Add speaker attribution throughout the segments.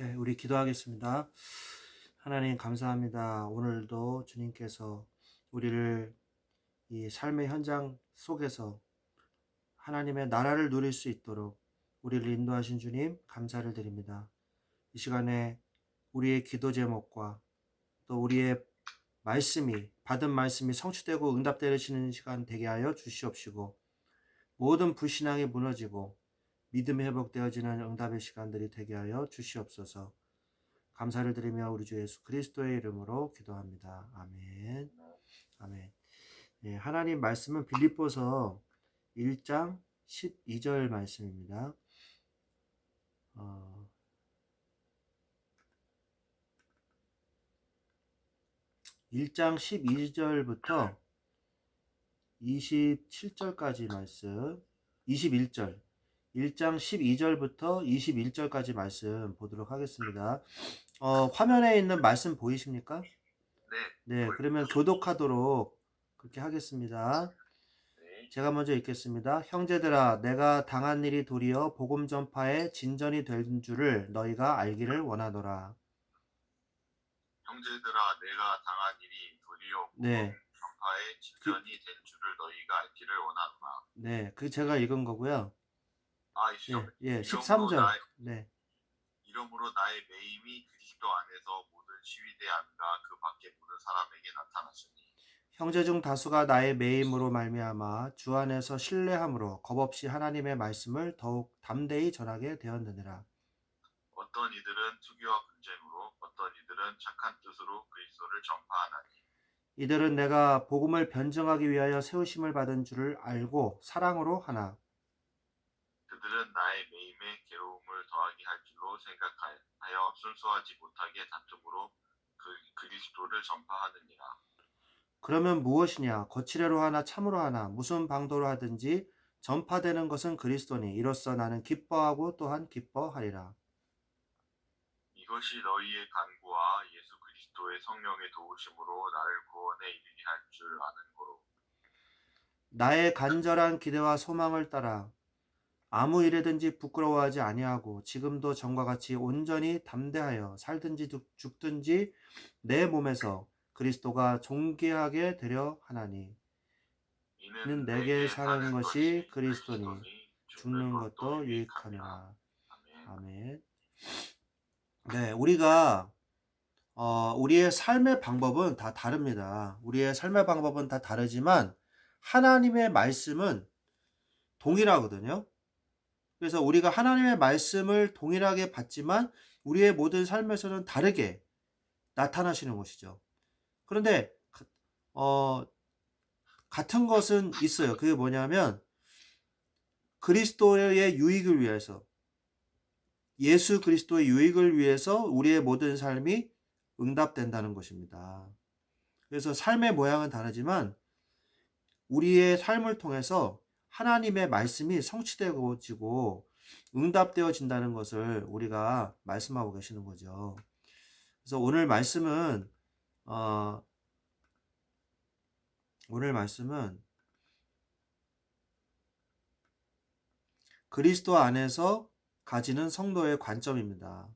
Speaker 1: 네, 우리 기도하겠습니다. 하나님 감사합니다. 오늘도 주님께서 우리를 이 삶의 현장 속에서 하나님의 나라를 누릴 수 있도록 우리를 인도하신 주님 감사를 드립니다. 이 시간에 우리의 기도 제목과 또 우리의 말씀이 받은 말씀이 성취되고 응답되시는 시간 되게 하여 주시옵시고 모든 불신앙이 무너지고 믿음이 회복되어지는 응답의 시간들이 되게 하여 주시옵소서. 감사를 드리며 우리 주 예수 그리스도의 이름으로 기도합니다. 아멘. 아멘. 예, 하나님 말씀은 빌립보서 1장 12절 말씀입니다. 어, 일장 12절부터 27절까지 말씀, 21절, 1장 12절부터 21절까지 말씀 보도록 하겠습니다. 어, 화면에 있는 말씀 보이십니까?
Speaker 2: 네,
Speaker 1: 네, 그러면 교독하도록 그렇게 하겠습니다.
Speaker 2: 네.
Speaker 1: 제가 먼저 읽겠습니다. 형제들아, 내가 당한 일이 도리어 복음 전파에 진전이 된 줄을 너희가 알기를 원하노라.
Speaker 2: 형제들아 내가 당한 일이 도리어
Speaker 1: 네.
Speaker 2: 전파에 진전이 된 줄을 너희가 알기를 원하노라.
Speaker 1: 네, 그 제가 읽은 거고요.
Speaker 2: 아,
Speaker 1: 예,
Speaker 2: 이시오.
Speaker 1: 예,
Speaker 2: 이러므로
Speaker 1: 13절.
Speaker 2: 나의-
Speaker 1: 네,
Speaker 2: 이러므로 나의 매임이 그리스도 안에서 모든 시위대 안과 그 밖에 모든 사람에게 나타났으니
Speaker 1: 형제 중 다수가 나의 매임으로 말미암아 주 안에서 신뢰함으로 겁없이 하나님의 말씀을 더욱 담대히 전하게 되었느니라.
Speaker 2: 어떤 이들은 투기와 분쟁으로 어떤 이들은 착한 뜻으로 그리스도를 전파하나니
Speaker 1: 이들은 내가 복음을 변증하기 위하여 세우심을 받은 줄을 알고 사랑으로 하나.
Speaker 2: 그들은 나의 매임에 괴로움을 더하게 할 줄로 생각하여 순수하지 못하게 다툼으로 그 그리스도를 전파하느니라.
Speaker 1: 그러면 무엇이냐? 거칠애로 하나 참으로 하나 무슨 방도로 하든지 전파되는 것은 그리스도니 이로써 나는 기뻐하고 또한 기뻐하리라.
Speaker 2: 이것이 너희의 간구와 예수 그리스도의 성령의 도우심으로 나를 구원에 이르게 할 줄 아는 거로
Speaker 1: 나의 간절한 기대와 소망을 따라 아무 일에든지 부끄러워하지 아니하고 지금도 전과 같이 온전히 담대하여 살든지 죽- 죽든지 내 몸에서 그리스도가 존귀하게 되려 하나니 이는 내게 사는 것이 그리스도니 죽는 것도 유익하니라.
Speaker 2: 아멘.
Speaker 1: 네, 우리가 어, 우리의 삶의 방법은 다 다릅니다. 우리의 삶의 방법은 다 다르지만 하나님의 말씀은 동일하거든요. 그래서 우리가 하나님의 말씀을 동일하게 받지만 우리의 모든 삶에서는 다르게 나타나시는 것이죠. 그런데 어, 같은 것은 있어요. 그게 뭐냐면 그리스도의 유익을 위해서 예수 그리스도의 유익을 위해서 우리의 모든 삶이 응답된다는 것입니다. 그래서 삶의 모양은 다르지만 우리의 삶을 통해서 하나님의 말씀이 성취되어지고 응답되어진다는 것을 우리가 말씀하고 계시는 거죠. 그래서 오늘 말씀은 어, 오늘 말씀은 그리스도 안에서 가지는 성도의 관점입니다.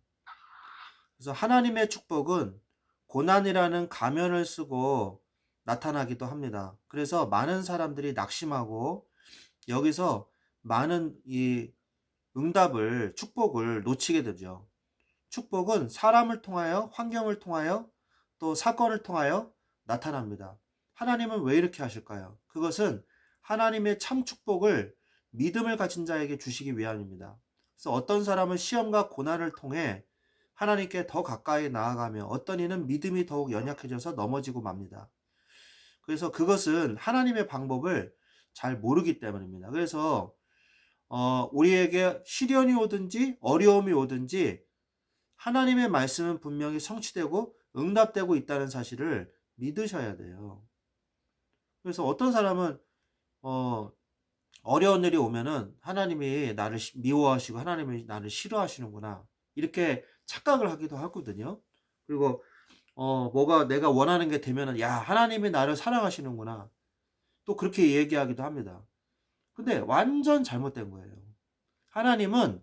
Speaker 1: 그래서 하나님의 축복은 고난이라는 가면을 쓰고 나타나기도 합니다. 그래서 많은 사람들이 낙심하고 여기서 많은 이 응답을, 축복을 놓치게 되죠. 축복은 사람을 통하여, 환경을 통하여, 또 사건을 통하여 나타납니다. 하나님은 왜 이렇게 하실까요? 그것은 하나님의 참 축복을 믿음을 가진 자에게 주시기 위함입니다. 그래서 어떤 사람은 시험과 고난을 통해 하나님께 더 가까이 나아가며 어떤 이는 믿음이 더욱 연약해져서 넘어지고 맙니다. 그래서 그것은 하나님의 방법을 잘 모르기 때문입니다. 그래서 어, 우리에게 시련이 오든지 어려움이 오든지 하나님의 말씀은 분명히 성취되고 응답되고 있다는 사실을 믿으셔야 돼요. 그래서 어떤 사람은 어, 어려운 일이 오면은 하나님이 나를 시- 미워하시고 하나님이 나를 싫어하시는구나 이렇게 착각을 하기도 하거든요. 그리고 어 뭐가 내가 원하는 게 되면은 야 하나님이 나를 사랑하시는구나 또 그렇게 얘기하기도 합니다. 근데 완전 잘못된 거예요. 하나님은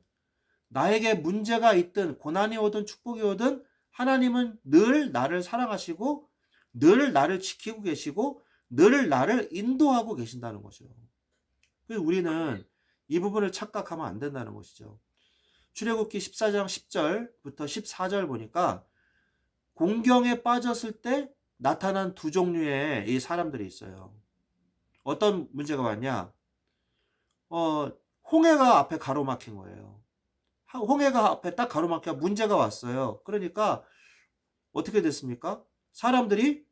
Speaker 1: 나에게 문제가 있든 고난이 오든 축복이 오든 하나님은 늘 나를 사랑하시고 늘 나를 지키고 계시고 늘 나를 인도하고 계신다는 거죠. 그래서 우리는 이 부분을 착각하면 안 된다는 것이죠. 출애굽기 14장 10절부터 14절 보니까 공경에 빠졌을 때 나타난 두 종류의 이 사람들이 있어요. 어떤 문제가 왔냐? 어, 홍해가 앞에 가로막힌 거예요. 하- 홍해가 앞에 딱 가로막혀 문제가 왔어요. 그러니까 어떻게 됐습니까? 사람들이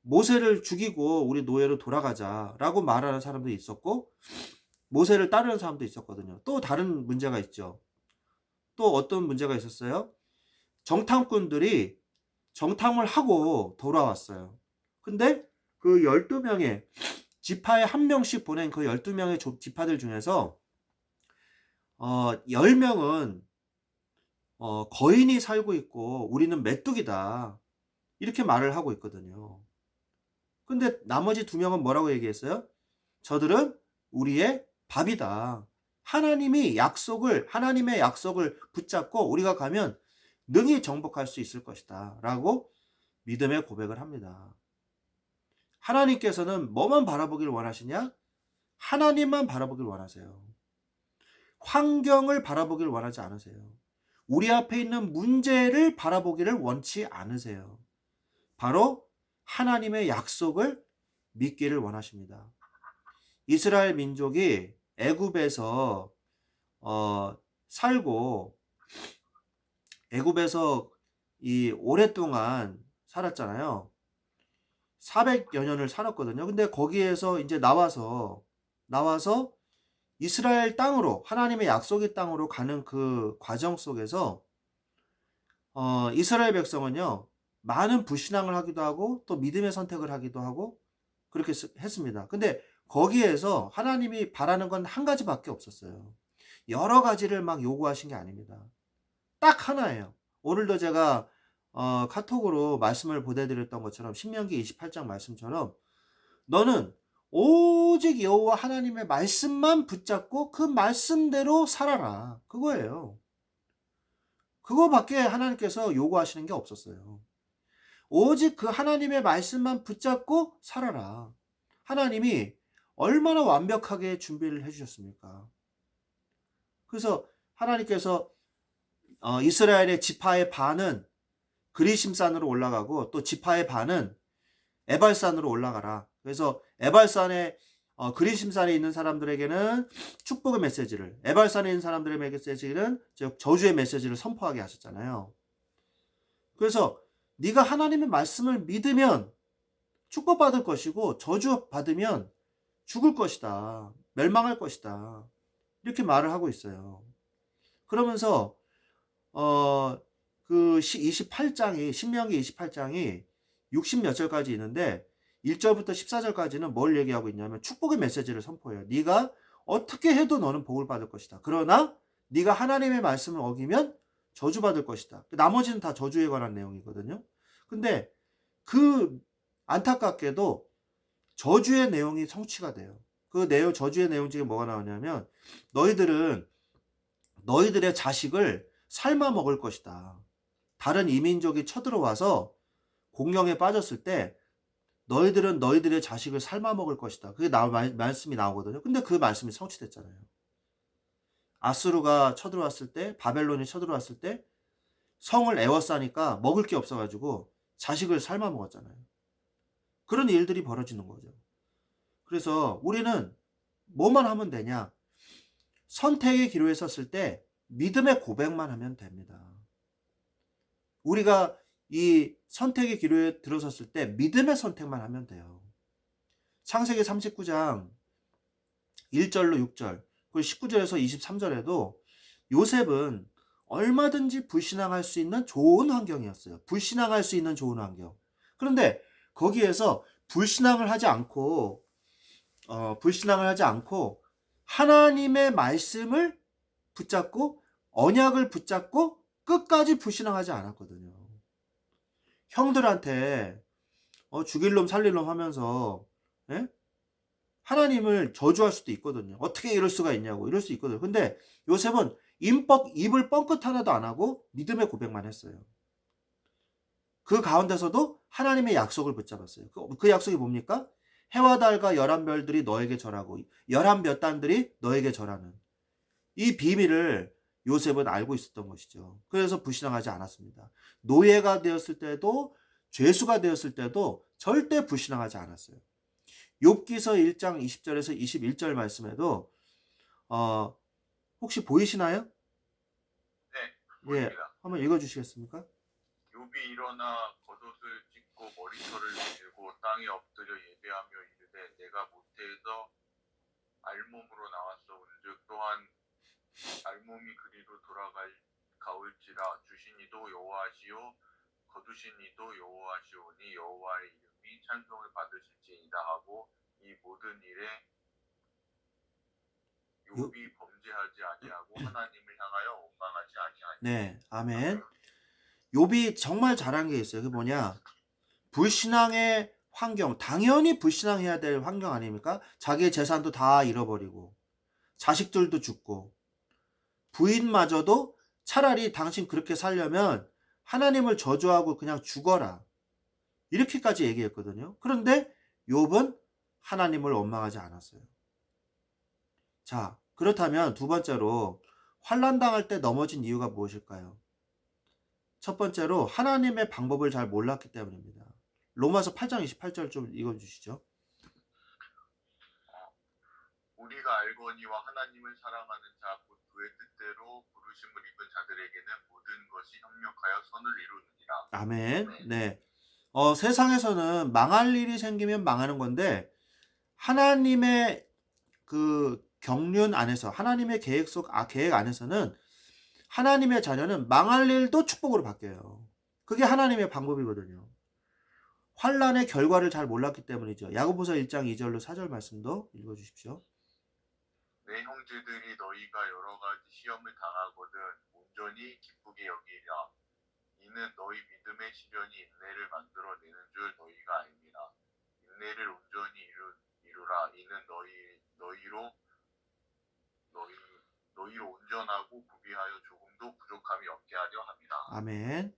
Speaker 1: 모세를 죽이고 우리 노예로 돌아가자라고 말하는 사람도 있었고 모세를 따르는 사람도 있었거든요. 또 다른 문제가 있죠. 또 어떤 문제가 있었어요? 정탐꾼들이 정탐을 하고 돌아왔어요. 근데 그 12명의 지파에 한 명씩 보낸 그 12명의 조- 지파들 중에서 어, 10명은 어, 거인이 살고 있고 우리는 메뚜기다. 이렇게 말을 하고 있거든요. 근데 나머지 두 명은 뭐라고 얘기했어요? 저들은 우리의 밥이다. 하나님이 약속을, 하나님의 약속을 붙잡고 우리가 가면 능히 정복할 수 있을 것이다. 라고 믿음의 고백을 합니다. 하나님께서는 뭐만 바라보기를 원하시냐? 하나님만 바라보기를 원하세요. 환경을 바라보기를 원하지 않으세요. 우리 앞에 있는 문제를 바라보기를 원치 않으세요. 바로 하나님의 약속을 믿기를 원하십니다. 이스라엘 민족이 애굽에서 어, 살고 애굽에서 이 오랫동안 살았잖아요. 400여 년을 살았거든요. 근데 거기에서 이제 나와서 나와서 이스라엘 땅으로 하나님의 약속의 땅으로 가는 그 과정 속에서 어, 이스라엘 백성은요 많은 불신앙을 하기도 하고 또 믿음의 선택을 하기도 하고 그렇게 쓰- 했습니다. 근데 거기에서 하나님이 바라는 건 한 가지밖에 없었어요. 여러 가지를 막 요구하신 게 아닙니다. 딱 하나예요. 오늘도 제가 어, 카톡으로 말씀을 보내드렸던 것처럼 신명기 28장 말씀처럼 너는 오직 여호와 하나님의 말씀만 붙잡고 그 말씀대로 살아라. 그거예요. 그거밖에 하나님께서 요구하시는 게 없었어요. 오직 그 하나님의 말씀만 붙잡고 살아라. 하나님이 얼마나 완벽하게 준비를 해주셨습니까? 그래서 하나님께서 어, 이스라엘의 지파의 반은 그리심산으로 올라가고 또 지파의 반은 에발산으로 올라가라. 그래서 에발산에 어, 그리심산에 있는 사람들에게는 축복의 메시지를, 에발산에 있는 사람들의 메시지는 즉 저주의 메시지를 선포하게 하셨잖아요. 그래서 네가 하나님의 말씀을 믿으면 축복받을 것이고 저주 받으면 죽을 것이다. 멸망할 것이다. 이렇게 말을 하고 있어요. 그러면서 어, 그 28장이 신명기 28장이 60 몇 절까지 있는데 1절부터 14절까지는 뭘 얘기하고 있냐면 축복의 메시지를 선포해요. 네가 어떻게 해도 너는 복을 받을 것이다. 그러나 네가 하나님의 말씀을 어기면 저주받을 것이다. 나머지는 다 저주에 관한 내용이거든요. 근데 그 안타깝게도 저주의 내용이 성취가 돼요. 그 내용 저주의 내용 중에 뭐가 나오냐면 너희들은 너희들의 자식을 삶아 먹을 것이다. 다른 이민족이 쳐들어와서 공경에 빠졌을 때 너희들은 너희들의 자식을 삶아 먹을 것이다. 그게 나, 말, 말씀이 나오거든요. 근데 그 말씀이 성취됐잖아요. 아수르가 쳐들어왔을 때, 바벨론이 쳐들어왔을 때 성을 애워싸니까 먹을 게 없어가지고 자식을 삶아 먹었잖아요. 그런 일들이 벌어지는 거죠. 그래서 우리는 뭐만 하면 되냐? 선택의 기로에 섰을 때 믿음의 고백만 하면 됩니다. 우리가 이 선택의 기로에 들어섰을 때 믿음의 선택만 하면 돼요. 창세기 39장 1절로 6절, 그리고 19절에서 23절에도 요셉은 얼마든지 불신앙할 수 있는 좋은 환경이었어요. 불신앙할 수 있는 좋은 환경. 그런데 거기에서 불신앙을 하지 않고, 어, 불신앙을 하지 않고, 하나님의 말씀을 붙잡고, 언약을 붙잡고, 끝까지 불신앙하지 않았거든요. 형들한테, 어, 죽일 놈 살릴 놈 하면서, 예? 하나님을 저주할 수도 있거든요. 어떻게 이럴 수가 있냐고, 이럴 수 있거든요. 근데 요셉은 입뻑, 입을 뻥끗 하나도 안 하고 믿음의 고백만 했어요. 그 가운데서도 하나님의 약속을 붙잡았어요. 그, 그 약속이 뭡니까? 해와 달과 열한 별들이 너에게 절하고 열한 몇 단들이 너에게 절하는 이 비밀을 요셉은 알고 있었던 것이죠. 그래서 불신앙하지 않았습니다. 노예가 되었을 때도 죄수가 되었을 때도 절대 불신앙하지 않았어요. 욥기서 1장 20절에서 21절 말씀에도 어, 혹시 보이시나요?
Speaker 2: 네,
Speaker 1: 예,
Speaker 2: 보입니다.
Speaker 1: 한번 읽어 주시겠습니까?
Speaker 2: 욥이 일어나 겉옷을 찢고 머리털을 밀고 땅에 엎드려 예배하며 이르되 내가 모태에서 알몸으로 나왔사온즉 또한 알몸이 그리로 돌아갈 가올지라 주신 이도 여호와시요 거두신 이도 여호와시오니 여호와의 이름이 찬송을 받으실지이다 하고 이 모든 일에 욥이 범죄하지 아니하고 하나님을 향하여 원망하지 아니하니
Speaker 1: 네, 아멘. 욥이 정말 잘한 게 있어요. 그게 뭐냐? 불신앙의 환경, 당연히 불신앙해야 될 환경 아닙니까? 자기의 재산도 다 잃어버리고, 자식들도 죽고, 부인마저도 차라리 당신 그렇게 살려면 하나님을 저주하고 그냥 죽어라. 이렇게까지 얘기했거든요. 그런데 욥은 하나님을 원망하지 않았어요. 자, 그렇다면 두 번째로 환란 당할 때 넘어진 이유가 무엇일까요? 첫 번째로 하나님의 방법을 잘 몰랐기 때문입니다. 로마서 8장 28절 좀 읽어 주시죠.
Speaker 2: 우리가 알거니와 하나님을 사랑하는 자곧 그의 뜻대로 부르심을 입은 자들에게는 모든 것이 협력하여 선을 이루느니라.
Speaker 1: 아멘. 네. 어, 세상에서는 망할 일이 생기면 망하는 건데 하나님의 그 경륜 안에서 하나님의 계획 속 아, 계획 안에서는 하나님의 자녀는 망할 일도 축복으로 바뀌어요. 그게 하나님의 방법이거든요. 환란의 결과를 잘 몰랐기 때문이죠. 야고보서 1장 2절로 4절 말씀도 읽어 주십시오.
Speaker 2: 내 형제들이 너희가 여러 가지 시험을 당하거든 온전히 기쁘게 여기라. 이는 너희 믿음의 시련이 인내를 만들어내는 줄 너희가 알미라. 인내를 온전히 이루, 이루라. 이는 너희 너희로 너희 너희로 온전하고 구비하여 조금도 부족함이 없게 하려 함이라.
Speaker 1: 아멘.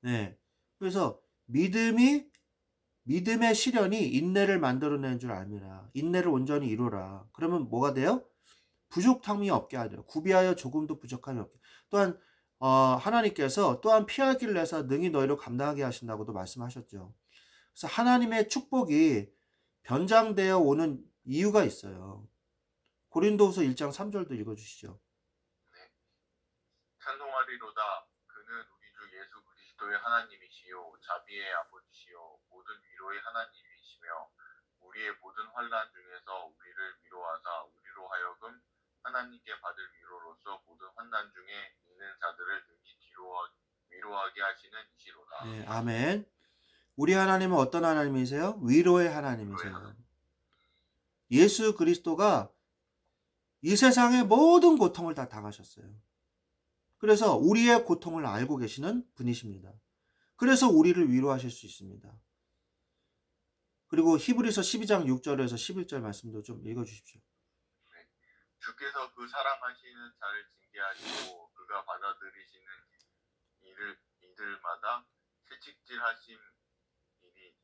Speaker 1: 네. 그래서 믿음이 믿음의 시련이 인내를 만들어내는 줄 알미라. 인내를 온전히 이루라. 그러면 뭐가 돼요? 부족함이 없게 하려. 구비하여 조금도 부족함이 없게. 또한 어, 하나님께서 또한 피하기를 내서 능히 너희를 감당하게 하신다고도 말씀하셨죠. 그래서 하나님의 축복이 변장되어 오는 이유가 있어요. 고린도후서 1장 3절도 읽어 주시죠.
Speaker 2: 찬송하리로다. 그는 우리 주 예수 그리스도의 하나님이시요 자비의 아버지시요 모든 위로의 하나님이시며 우리의 모든 환란 중에서 우리를 위로하사 우리로 하여금 하나님께 받을 위로로서 모든 환난 중에 있는 자들을 능히 위로하게 하시는 이시로다.
Speaker 1: 네, 아멘. 우리 하나님은 어떤 하나님이세요? 위로의 하나님이세요. 예수 그리스도가 이 세상의 모든 고통을 다 당하셨어요. 그래서 우리의 고통을 알고 계시는 분이십니다. 그래서 우리를 위로하실 수 있습니다. 그리고 히브리서 12장 6절에서 11절 말씀도 좀 읽어 주십시오.
Speaker 2: 주께서 그 사랑하시는 자를 징계하시고 그가 받아들이시는 이를 이들마다 채찍질 하심 이니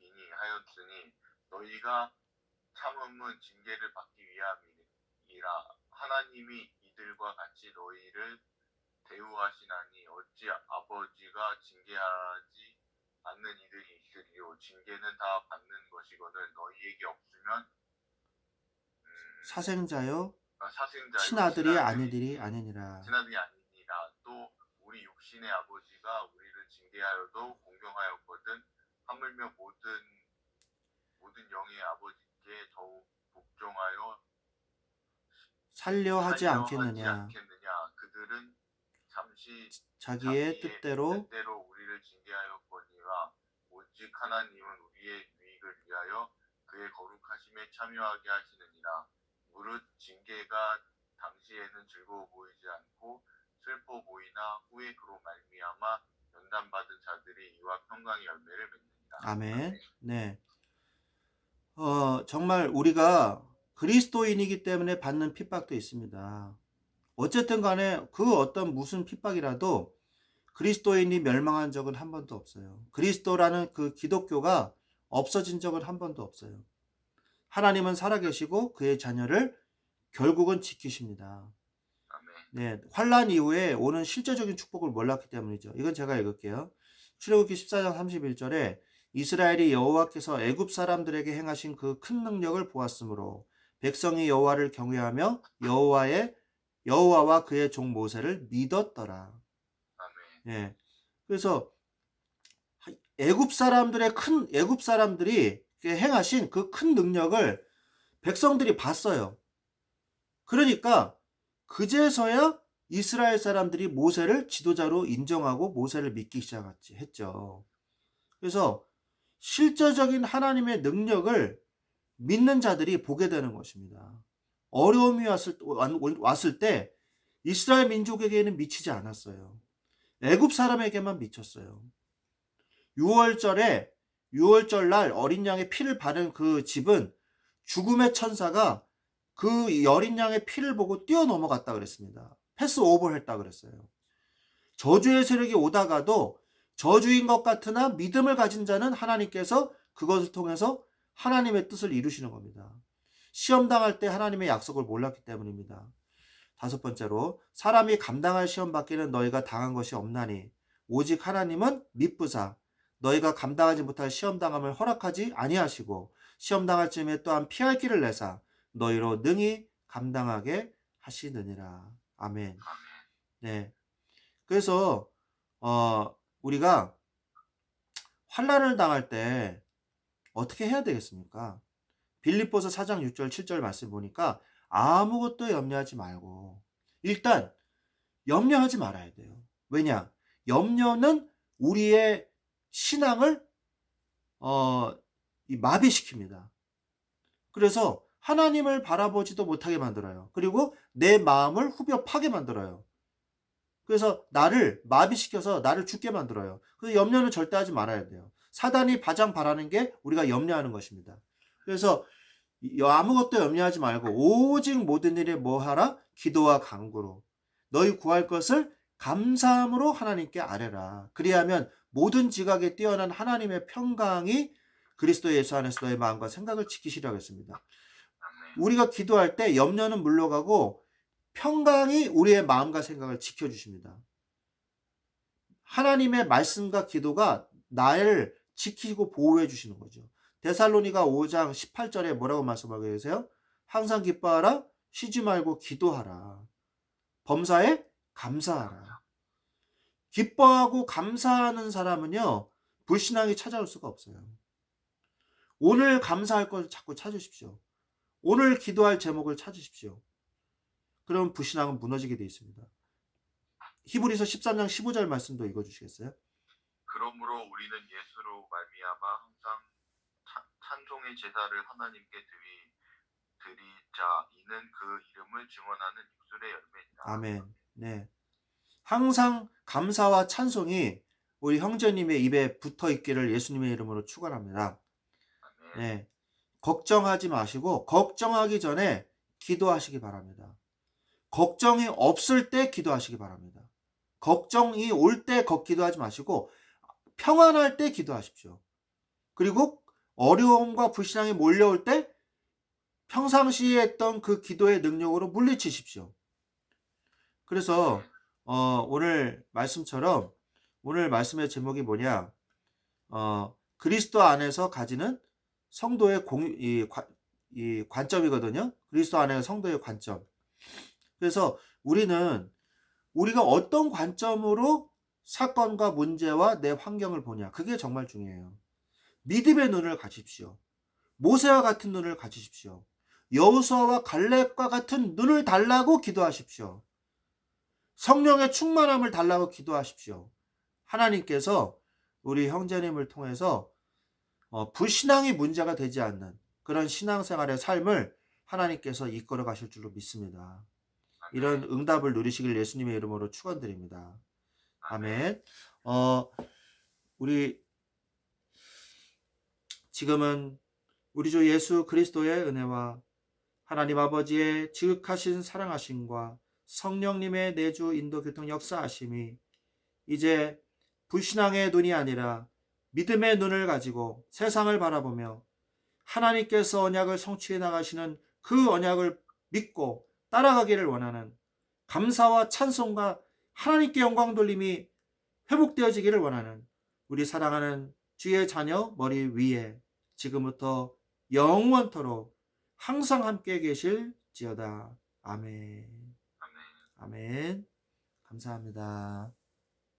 Speaker 2: 이니 하였으니 너희가 참음은 징계를 받기 위함이라. 하나님이 이들과 같이 너희를 대우하시나니 어찌 아버지가 징계하지 않는 이들이 있으리요? 징계는 다 받는 것이거늘 너희에게 없으면 음,
Speaker 1: 사생자요
Speaker 2: 아, 사생자요
Speaker 1: 친아들이 아니들이 아니니라.
Speaker 2: 친아들이 아니니라 또 우리 육신의 아버지가 우리를 징계하여도 공경하였거든 하물며 모든 모든 영의 아버지께 더욱 복종하여
Speaker 1: 살려 하지 않겠느냐.
Speaker 2: 않겠느냐. 그들은 잠시
Speaker 1: 자기의 뜻대로
Speaker 2: 뜻대로 우리를 징계하였거니와 오직 하나님은 우리의 유익을 위하여 그의 거룩하심에 참여하게 하시느니라 무릇 징계가 당시에는 즐거워 보이지 않고 슬퍼 보이나 후에 그로 말미암아 연단받은 자들이 이와 평강의 열매를 맺느니라
Speaker 1: 아멘. 네. 어, 정말 우리가 그리스도인이기 때문에 받는 핍박도 있습니다. 어쨌든 간에 그 어떤 무슨 핍박이라도 그리스도인이 멸망한 적은 한 번도 없어요. 그리스도라는 그 기독교가 없어진 적은 한 번도 없어요. 하나님은 살아계시고 그의 자녀를 결국은 지키십니다. 네, 환란 이후에 오는 실제적인 축복을 몰랐기 때문이죠. 이건 제가 읽을게요. 출애굽기 14장 31절에 이스라엘이 여호와께서 애굽 사람들에게 행하신 그 큰 능력을 보았으므로 백성이 여호와를 경외하며 여호와의 여호와와 그의 종 모세를 믿었더라. 예. 그래서 애굽 사람들의 큰 애굽 사람들이 행하신 그 큰 능력을 백성들이 봤어요. 그러니까 그제서야 이스라엘 사람들이 모세를 지도자로 인정하고 모세를 믿기 시작했지 했죠. 그래서 실제적인 하나님의 능력을 믿는 자들이 보게 되는 것입니다. 어려움이 왔을, 왔을 때 이스라엘 민족에게는 미치지 않았어요. 애굽 사람에게만 미쳤어요. 6월절에 6월절 날 어린 양의 피를 바른 그 집은 죽음의 천사가 그 어린 양의 피를 보고 뛰어 넘어갔다 그랬습니다. 패스 오버를 했다 그랬어요. 저주의 세력이 오다가도 저주인 것 같으나 믿음을 가진 자는 하나님께서 그것을 통해서 하나님의 뜻을 이루시는 겁니다. 시험 당할 때 하나님의 약속을 몰랐기 때문입니다. 다섯 번째로 사람이 감당할 시험 받기는 너희가 당한 것이 없나니 오직 하나님은 미쁘사 너희가 감당하지 못할 시험 당함을 허락하지 아니하시고 시험 당할 쯤에 또한 피할 길을 내사 너희로 능히 감당하게 하시느니라. 아멘.
Speaker 2: 아멘.
Speaker 1: 네. 그래서 어 우리가 환란을 당할 때 어떻게 해야 되겠습니까? 빌립보서 4장 6절 7절 말씀 보니까 아무것도 염려하지 말고 일단 염려하지 말아야 돼요. 왜냐? 염려는 우리의 신앙을 어, 이 마비시킵니다. 그래서 하나님을 바라보지도 못하게 만들어요. 그리고 내 마음을 후벼 파게 만들어요. 그래서 나를 마비시켜서 나를 죽게 만들어요. 그래서 염려는 절대 하지 말아야 돼요. 사단이 가장 바라는 게 우리가 염려하는 것입니다. 그래서 아무것도 염려하지 말고 오직 모든 일에 뭐하라? 기도와 간구로 너희 구할 것을 감사함으로 하나님께 아뢰라. 그리하면 모든 지각에 뛰어난 하나님의 평강이 그리스도 예수 안에서 너의 마음과 생각을 지키시려고 했습니다. 우리가 기도할 때 염려는 물러가고 평강이 우리의 마음과 생각을 지켜주십니다. 하나님의 말씀과 기도가 나를 지키고 보호해 주시는 거죠. 데살로니가 5장 18절에 뭐라고 말씀하고 계세요? 항상 기뻐하라, 쉬지 말고 기도하라. 범사에 감사하라. 기뻐하고 감사하는 사람은요, 불신앙이 찾아올 수가 없어요. 오늘 감사할 걸 자꾸 찾으십시오. 오늘 기도할 제목을 찾으십시오. 그럼 불신앙은 무너지게 되어 있습니다. 히브리서 13장 15절 말씀도 읽어 주시겠어요?
Speaker 2: 그러므로 우리는 예수로 말미암아 항상 찬- 찬송의 제사를 하나님께 드리 드리자 이는 그 이름을 증언하는 육술의 열매니라.
Speaker 1: 아멘. 네. 항상 감사와 찬송이 우리 형제님의 입에 붙어 있기를 예수님의 이름으로 축원합니다. 네. 걱정하지 마시고 걱정하기 전에 기도하시기 바랍니다. 걱정이 없을 때 기도하시기 바랍니다. 걱정이 올 때 기도하지 마시고 평안할 때 기도하십시오. 그리고 어려움과 불신앙이 몰려올 때 평상시에 했던 그 기도의 능력으로 물리치십시오. 그래서 어, 오늘 말씀처럼 오늘 말씀의 제목이 뭐냐? 어, 그리스도 안에서 가지는 성도의 공, 이, 관, 이 관점이거든요. 그리스도 안에 성도의 관점. 그래서 우리는 우리가 어떤 관점으로 사건과 문제와 내 환경을 보냐. 그게 정말 중요해요. 믿음의 눈을 가지십시오. 모세와 같은 눈을 가지십시오. 여호수아와 갈렙과 같은 눈을 달라고 기도하십시오. 성령의 충만함을 달라고 기도하십시오. 하나님께서 우리 형제님을 통해서 어, 불신앙이 문제가 되지 않는 그런 신앙생활의 삶을 하나님께서 이끌어 가실 줄로 믿습니다. 이런 응답을 누리시길 예수님의 이름으로 축원드립니다. 아멘. 어, 우리 지금은 우리 주 예수 그리스도의 은혜와 하나님 아버지의 지극하신 사랑하심과 성령님의 내주 인도 교통 역사하심이 이제 불신앙의 눈이 아니라 믿음의 눈을 가지고 세상을 바라보며 하나님께서 언약을 성취해 나가시는 그 언약을 믿고 따라가기를 원하는 감사와 찬송과 하나님께 영광 돌림이 회복되어지기를 원하는 우리 사랑하는 주의 자녀 머리 위에 지금부터 영원토록 항상 함께 계실지어다.
Speaker 2: 아멘.
Speaker 1: 아멘. 감사합니다.